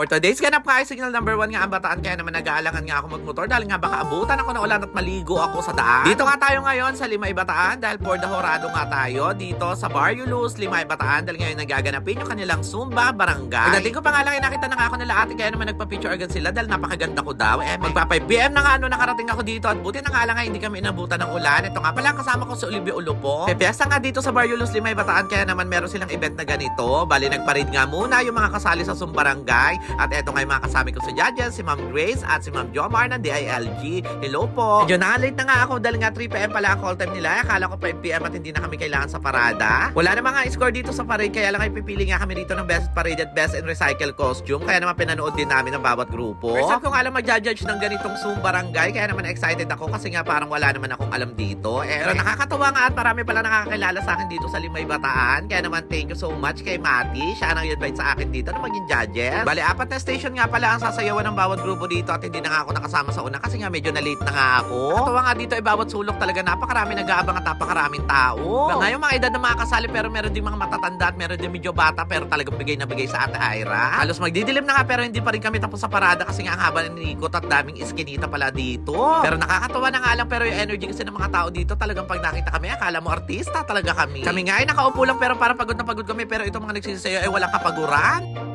For today's ganap nga ay signal number 1 nga ang bataan kaya naman nag-aalangan nga ako magmotor dahil nga baka abutan ako ng ulan at maligo ako sa daan. Dito nga tayo ngayon sa Limay Bataan dahil for the Horado nga tayo dito sa Barriulus, Limay Bataan dahil ngayon nagaganapin yung kanilang Zumba Barangay. Pagdating ko pa nga lang nakita na nga ako nila ate kaya naman nagpa-picture agad sila dahil napakaganda ko daw. Eh magpa 5 PM na nga ano nakarating ako dito at buti na nga lang nga hindi kami inabutan ng ulan. Ito nga pala kasama ko sa Olivia Ulupo. Pepiesta nga dito sa Barriulus, Limay Bataan kaya naman meron silang event na ganito. Bali nagparid nga muna yung mga kasali sa Sumbarangay at eto nga yung mga kasama ko sa judges, si Ma'am Grace at si Ma'am Jomar ng DILG. Hello po. Medyo na-late na nga ako dahil nga 3pm pala ang call time nila. Akala ko 5pm at hindi na kami kailangan sa parada. Wala na mga score dito sa parade kaya lang ay pipili nga kami dito ng best parade at best in recycle costume. Kaya naman pinanood din namin ng bawat grupo. First time ko nga lang mag-judge ng ganitong Sumbarangay kaya naman excited ako kasi nga parang wala naman akong alam dito. Eh, pero nakakatawa nga at marami pala nakakakilala sa akin dito sa Limay Bataan. Kaya naman thank you so much kay Mati. Siya nang invite sa akin dito na maging judges. Bali, apat na station nga pala ang sasayawan ng bawat grupo dito at hindi na nga ako nakasama sa una kasi nga medyo na late na nga ako. Katawa nga dito ay bawat sulok talaga napakarami nag-aabang at napakaraming tao. Ba, ngayon mga edad na mga kasali pero meron din mga matatanda at meron din medyo bata pero talagang bigay na bigay sa Ate Ira. Halos magdidilim na nga pero hindi pa rin kami tapos sa parada kasi nga ang haba ng inikot at daming iskinita pala dito. Pero nakakatawa na nga lang pero yung energy kasi ng mga tao dito talagang pag nakita kami akala mo artista talaga kami. Kami nga ay nakaupo lang pero parang pagod na pagod kami pero itong mga nagsisayo ay walang kapaguran.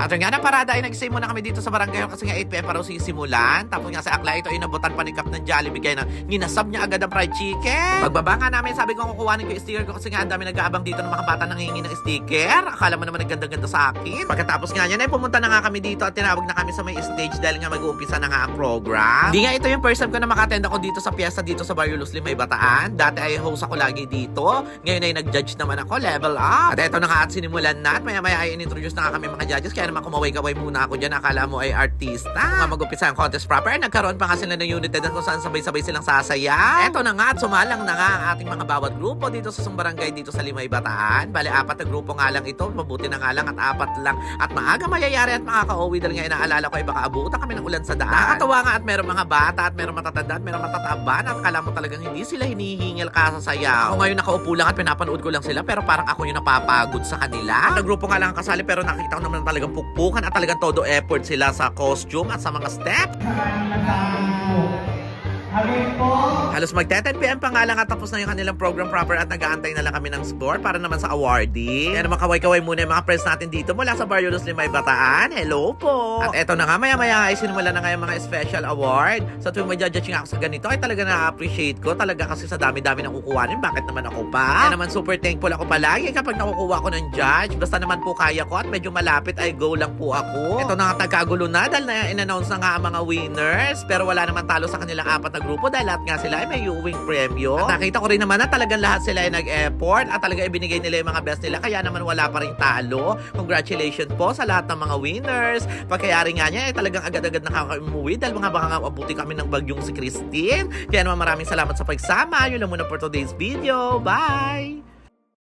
At nga na parada ay nag-stay muna kami dito sa barangay kasi nga 8pm pa raw sisimulan. Tapos nga sa akla ito ay nabutan pa ni Kap ng Jollibee kaya na ninasab niya agad ang fried chicken. Pagbaba nga namin sabi ko kukuhanin ko yung sticker ko kasi nga ang dami nag-aabang dito ng mga bata nangingi ng sticker. Akala mo naman nagganda-ganda sa akin. Pagkatapos nga yan ay pumunta na nga kami dito at tinawag na kami sa may stage dahil nga mag-uumpisa na nga ang program. Di nga ito yung first time ko na makattend ako dito sa piyesta dito sa Barrio Luz Limay Bataan. Dati ay host ako lagi dito. Ngayon ay nag-judge naman ako, level up. At eto na nga at sinimulan na at maya-maya ay in-introduce na nga kami mga judges kaya naman kumaway-kaway muna ako dyan. Akala mo ay artista. Nga mag-umpisa ang contest proper. Nagkaroon pa nga sila ng united at kung saan sabay-sabay silang sasaya. Eto na nga at sumalang na nga ang ating mga bawat grupo dito sa Sumbarangay dito sa Limay Bataan. Bale, apat na grupo nga lang ito. Mabuti na nga lang at apat lang. At maaga mayayari at makaka-uwi dahil nga inaalala ko ay baka abutan kami ng ulan sa daan. Nakakatawa nga at meron mga bata at meron matatanda at meron matataban at akala mo talagang hindi sila hinihingil kasasayaw. Ako ngayon nakaupo lang at pinapanood ko lang sila pero parang ako yung napapagod sa kanila. At grupo nga lang ang kasali pero nakita ko naman talagang pukpukan at talagang todo effort sila sa costume at sa mga step. Halos mag 10pm pa nga lang at tapos na yung kanilang program proper at nag-aantay na lang kami ng score para naman sa awarding. Kaya naman kaway-kaway muna yung mga friends natin dito mula sa Barrio Los Limay Bataan. Hello po! At eto na nga, maya-maya ay sinimula na nga yung mga special award. Sa tuwing may judge nga ako sa ganito ay talaga na-appreciate ko. Talaga kasi sa dami-dami ng kukuhanin, bakit naman ako pa? Kaya naman super thankful ako palagi kapag nakukuha ko ng judge. Basta naman po kaya ko at medyo malapit ay go lang po ako. Ito na nga tagkagulo na dahil na in-announce na nga ang mga winners. Pero wala naman talo sa kanilang apat na grupo dahil lahat nga sila ay may uwing premyo. At nakita ko rin naman na talagang lahat sila ay nag-effort at talaga ibinigay nila yung mga best nila kaya naman wala pa rin talo. Congratulations po sa lahat ng mga winners. Pagkayari nga niya ay talagang agad-agad nakaka-umuwi dahil mga baka nga abuti kami ng bagyong si Christine. Kaya naman maraming salamat sa pagsama. Yun lang muna for today's video. Bye!